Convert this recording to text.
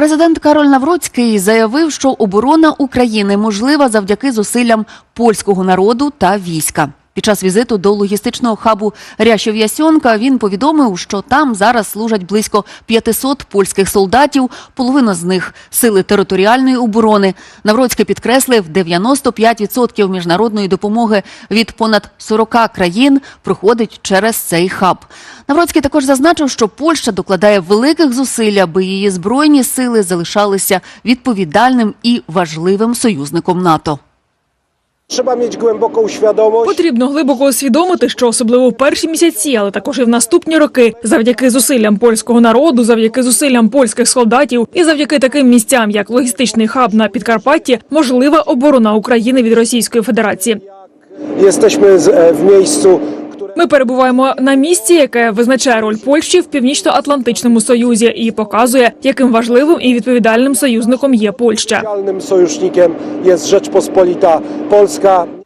Президент Кароль Навроцький заявив, що оборона України можлива завдяки зусиллям польського народу та війська. Під час візиту до логістичного хабу Рящів Ясьонка він повідомив, що там зараз служать близько 500 польських солдатів, половина з них сили територіальної оборони. Навроцький підкреслив, 95% міжнародної допомоги від понад 40 країн проходить через цей хаб. Навроцький також зазначив, що Польща докладає великих зусиль, аби її збройні сили залишалися відповідальним і важливим союзником НАТО. Trzeba мати глибоку свідомість. Потрібно глибоко усвідомити, що особливо в перші місяці, але також і в наступні роки, завдяки зусиллям польського народу, завдяки зусиллям польських солдатів і завдяки таким місцям, як логістичний хаб на Підкарпатті, можлива оборона України від Російської Федерації. jesteśmy e, w miejscu, Ми перебуваємо на місці, яке визначає роль Польщі в північно-атлантичному союзі і показує, яким важливим і відповідальним союзником є Польща. Союзником є Rzeczpospolita Polska.